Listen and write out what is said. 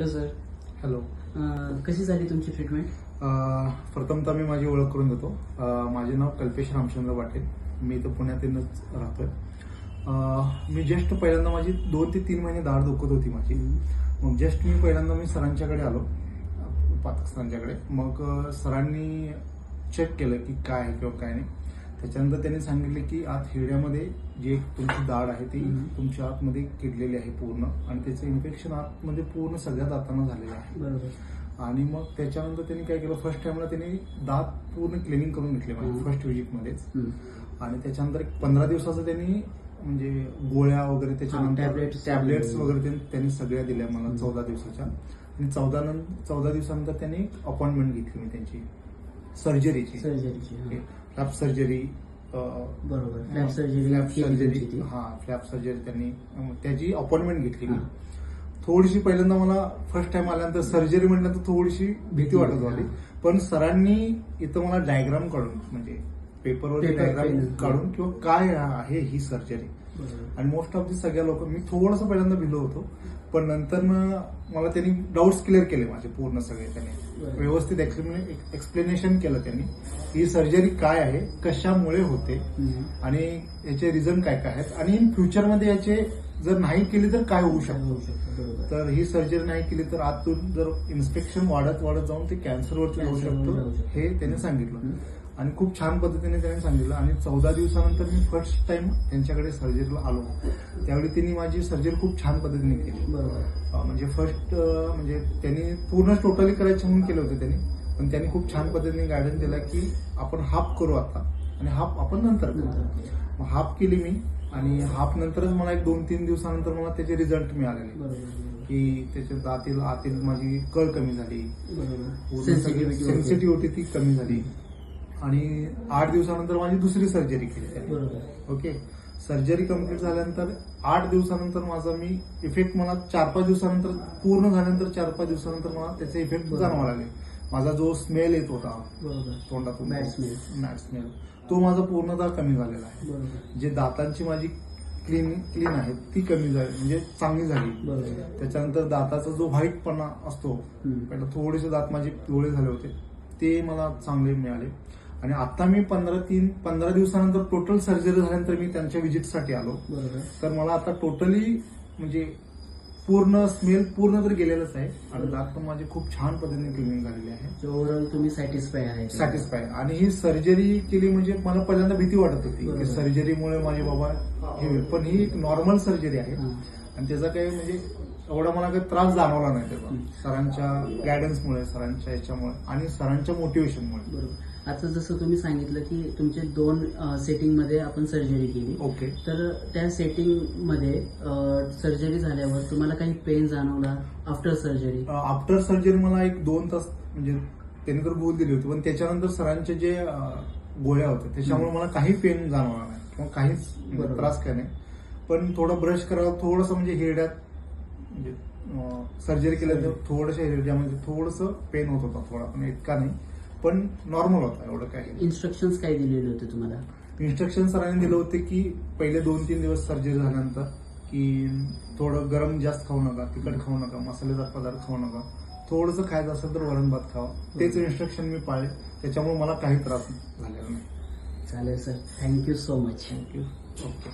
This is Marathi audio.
Hello sir. हॅलो. कशी झाली तुमची ट्रीटमेंट प्रथमतः मी माझी ओळख करून देतो. माझे नाव कल्पेश रामचंद्र पाटील मी इथं पुण्यातीलच राहतोय. मी जस्ट पहिल्यांदा माझी दोन ते तीन महिने दाढ दुखत होती माझी. मग जस्ट मी पहिल्यांदा मी सरांच्याकडे आलो. पातक सरांच्याकडे मग सरांनी चेक केलं की काय आहे किंवा काय नाही. त्याच्यानंतर त्यांनी सांगितले की आत हिरड्यामध्ये जे तुमची दाढ आहे ती. तुमच्या आतमध्ये किडलेली आहे पूर्ण आणि त्याचं इन्फेक्शन आतमध्ये पूर्ण सगळ्या दातांना झालेलं आहे बरोबर आणि मग त्याच्यानंतर त्यांनी काय केलं फर्स्ट टाइमला त्यांनी दात पूर्ण क्लिनिंग करून घेतले माझे. फर्स्ट विजिटमध्येच. आणि त्याच्यानंतर एक पंधरा दिवसाचं त्यांनी म्हणजे गोळ्या वगैरे त्याच्यानंतर tablets. टॅबलेट्स वगैरे त्यांनी- सगळ्या दिल्या मला. चौदा दिवसाच्या आणि चौदा नंतर चौदा दिवसानंतर त्यांनी अपॉइंटमेंट घेतली मी त्यांची सर्जरीची सर्जरीची. फ्लॅप सर्जरी बरोबर फ्लॅप सर्जरी फ्लॅप सर्जरी. हा फ्लॅप सर्जरी त्यांनी त्याची अपॉइंटमेंट घेतली मी. थोडीशी पहिल्यांदा मला फर्स्ट टाइम आल्यानंतर सर्जरी म्हटल्यानंतर थोडीशी भीती वाटत होती पण सरांनी इथं मला डायग्राम काढून म्हणजे पेपरवर Paper डायग्राम pen. काढून किंवा काय आहे ही सर्जरी. आणि मोस्ट ऑफ दी सगळ्या लोक मी थोडंसं पहिल्यांदा भिलो होतो पण नंतर मला त्यांनी डाऊट्स क्लिअर केले माझे पूर्ण सगळे त्यांनी बरं. व्यवस्थित एक्सप्लेनेशन केलं त्यांनी ही सर्जरी काय आहे कशामुळे होते. आणि याचे रिझन काय काय आहेत आणि इन फ्युचरमध्ये याचे जर नाही केली तर काय होऊ शकतं होऊ तर ही सर्जरी नाही केली तर आतून जर इन्स्पेक्शन वाढत वाढत जाऊन ते कॅन्सरवरती Cancer वर जाऊ शकतं शकतं. हे त्याने सांगितलं. आणि खूप छान पद्धतीने त्याने सांगितलं. आणि चौदा दिवसानंतर मी फर्स्ट टाइम त्यांच्याकडे सर्जरीला आलो. त्यावेळी त्यांनी माझी सर्जरी खूप छान पद्धतीने केली. बरोबर. म्हणजे फर्स्ट म्हणजे त्यांनी पूर्ण टोटली करायचे म्हणून केले होते त्यांनी. पण त्यांनी खूप छान पद्धतीने गायडन्स दिला की आपण हाफ करू आता. आणि हाफ आपण नंतर. मग हाफ केली मी. आणि हाफ नंतरच मला एक दोन तीन दिवसानंतर मला त्याचे रिझल्ट मिळालेले. की त्याच्या दातील आतील माझी कळ कमी झाली. सेन्सिटिव्हिटी ती कमी झाली. आणि आठ दिवसानंतर माझी दुसरी सर्जरी केली त्यांनी. ओके सर्जरी कंप्लीट झाल्यानंतर आठ दिवसानंतर माझा मी इफेक्ट मला चार पाच दिवसानंतर पूर्ण झाल्यानंतर चार पाच दिवसानंतर मला त्याचे इफेक्ट. जाणवा लागले. माझा जो स्मेल येत होता बरोबर. तोंडातून. बॅड स्मेल तो माझा पूर्णतः कमी झालेला आहे. जे दातांची माझी क्लीन क्लीन आहे ती कमी झाली म्हणजे चांगली झाली. त्याच्यानंतर दाताचा जो व्हाईटपणा असतो थोडेसे दात माझे पिवळे झाले होते ते मला चांगले मिळाले. आणि आता मी पंधरा तीन पंधरा दिवसानंतर टोटल सर्जरी झाल्यानंतर मी त्यांच्या विजिटसाठी आलो. बरोबर. तर मला आता टोटली म्हणजे पूर्ण स्मेल पूर्ण तर गेलेलंच आहे. आणि दात पण माझे खूप छान पद्धतीने क्लिनिंग झालेली आहे. ओव्हरऑल तुम्ही सॅटिस्फाय आहे. सॅटिस्फाय आणि ही सर्जरी केली म्हणजे मला पहिल्यांदा भीती वाटत होती. की सर्जरीमुळे माझे बाबा हे होईल. पण ही एक नॉर्मल सर्जरी आहे. आणि त्याचा काही म्हणजे एवढा मला काही त्रास जाणवला नाही त्याचा. सरांच्या गायडन्समुळे सरांच्या याच्यामुळे आणि सरांच्या मोटिवेशनमुळे बरोबर. आता जसं तुम्ही सांगितलं की तुमचे दोन सेटिंगमध्ये आपण सर्जरी केली. ओके. तर त्या सेटिंगमध्ये सर्जरी झाल्यावर तुम्हाला काही पेन जाणवला आफ्टर सर्जरी आफ्टर सर्जरी मला एक दोन तास म्हणजे त्यांनी तर गोल दिली होती पण त्याच्यानंतर सरांचे जे गोळ्या होत्या त्याच्यामुळे मला काही पेन जाणवला नाही किंवा काहीच म्हणजे. त्रास काय नाही. पण थोडं ब्रश करावं थोडंसं म्हणजे हिरड्यात म्हणजे सर्जरी केल्यानंतर थोडंसं हिरड्यामध्ये थोडंसं पेन होत होता थोडा पण इतका नाही. पण नॉर्मल होता एवढं काही. इन्स्ट्रक्शन काय दिलेले होते तुम्हाला? इन्स्ट्रक्शन सरांनी दिलं होते की पहिले दोन तीन दिवस सर्जरी झाल्यानंतर की थोडं गरम जास्त खाऊ नका तिखट खाऊ नका मसालेदार पदार्थ खाऊ नका. थोडंसं खायचं असेल तर वरण भात खावा. तेच इन्स्ट्रक्शन मी पाळले. त्याच्यामुळे मला काही त्रास झालेला नाही. चालेल sir thank you so much thank you okay